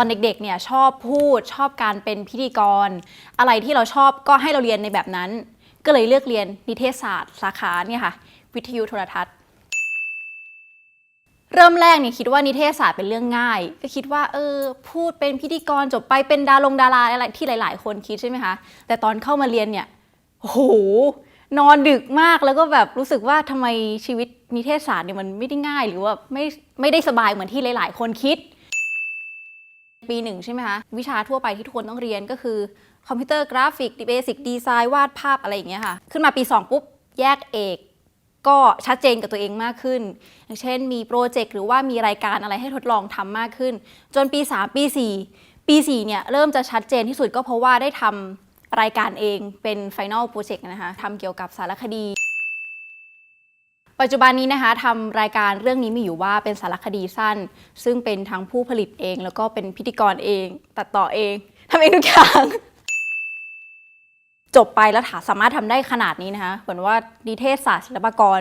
ตอนเด็กๆเนี่ยชอบพูดชอบการเป็นพิธีกร อะไรที่เราชอบก็ให้เราเรียนในแบบนั้น ก็เลยเลือกเรียนนิเทศศาสตร์สาขาเนี่ยค่ะ วิทยุโทรทัศน์ เริ่มแรกเนี่ยคิดว่านิเทศศาสตร์เป็นเรื่องง่าย ก็คิดว่าเออพูดเป็นพิธีกรจบไปเป็นดารงดาราอะไรที่หลาย ๆ คนคิดใช่ไหมคะแต่ตอนเข้ามาเรียนเนี่ยโอ้โหนอนดึกมากแล้วก็แบบรู้สึกว่าทำไมชีวิตนิเทศศาสตร์เนี่ยมันไม่ได้ง่าย หรือว่าไม่ไม่ได้สบายเหมือนที่หลาย ๆ คนคิด ปีหนึ่งใช่ไหมคะ วิชาทั่วไปที่ทุกคนต้องเรียนก็คือคอมพิวเตอร์กราฟิกเบสิกดีไซน์วาดภาพอะไรอย่างเงี้ยค่ะ ขึ้นมาปี 2 ปุ๊บ แยกเอก ก็ชัดเจนกับตัวเองมากขึ้น อย่างเช่นมีโปรเจกต์หรือว่ามีรายการอะไรให้ทดลองทำมากขึ้น จนปี 3 ปี 4 ปี 4 เนี่ย เริ่มจะชัดเจนที่สุดก็เพราะว่าได้ทำรายการเองเป็น Final Project นะคะทำเกี่ยวกับสารคดี ปัจจุบันนี้นะคะทำรายการเรื่องนี้มีอยู่ว่าเป็นสารคดีสั้น ซึ่งเป็นทั้งผู้ผลิตเอง แล้วก็เป็นพิธีกรเอง ตัดต่อเองทำเองทุกอย่างจบไปแล้วถาสามารถทำได้ขนาดนี้นะคะเหมือนว่านิเทศศาสตร์ศิลปากร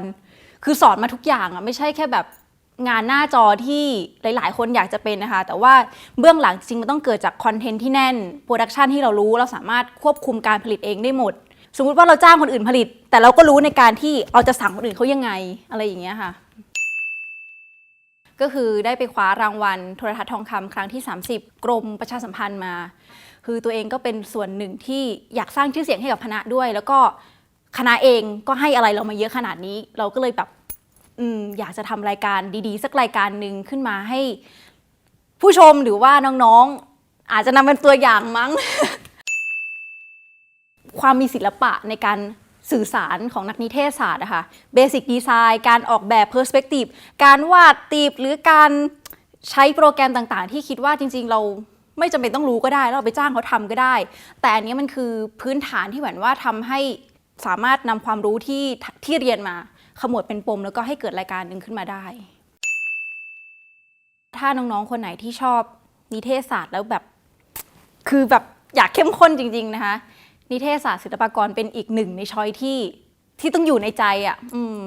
คือสอนมาทุกอย่างอะไม่ใช่แค่แบบงานหน้าจอที่หลาย ๆ คนอยากจะเป็นนะคะ แต่ว่าเบื้องหลังจริงมันต้องเกิดจากคอนเทนต์ที่แน่น โปรดักชันที่เรารู้เราสามารถควบคุมการผลิตเองได้หมด สมมุติว่าเราจ้างคนอื่นผลิต แต่เราก็รู้ในการที่เราจะสั่งคนอื่นเขายังไงอะไรอย่างเงี้ยค่ะ ก็คือได้ไปคว้ารางวัลโทรทัศน์ทองคำครั้งที่ 30 กรมประชาสัมพันธ์มา คือตัวเองก็เป็นส่วนหนึ่งที่อยากสร้างชื่อเสียงให้กับคณะด้วย แล้วก็คณะเองก็ให้อะไรเรามาเยอะขนาดนี้ เราก็เลยแบบอืมอยากจะทำรายการดีๆ สักรายการหนึ่งขึ้นมาให้ผู้ชมหรือว่าน้องๆ อาจจะนำเป็นตัวอย่างมั้ง ความมีศิลปะในการสื่อสารของนักนิเทศศาสตร์อะค่ะเบสิกดีไซน์การออกแบบเพอร์สเปกทีฟการวาดตีบหรือการใช้โปรแกรมต่างๆ ที่คิดว่าจริง ๆ เราไม่จำเป็นต้องรู้ก็ได้แล้วเราไปจ้างเขาทำก็ได้ แต่อันนี้มันคือพื้นฐานที่เหมือนว่าทำให้สามารถนำความรู้ที่ที่เรียนมาขมวดเป็นปม แล้วก็ให้เกิดรายการหนึ่งขึ้นมาได้ ถ้าน้องๆ คนไหนที่ชอบนิเทศศาสตร์แล้วแบบ คือแบบอยากเข้มข้นจริง ๆ นะคะ นิเทศศาสตร์ศิลปากรเป็นอีกหนึ่งในช้อยที่ที่ต้องอยู่ในใจอะ่ะ อืม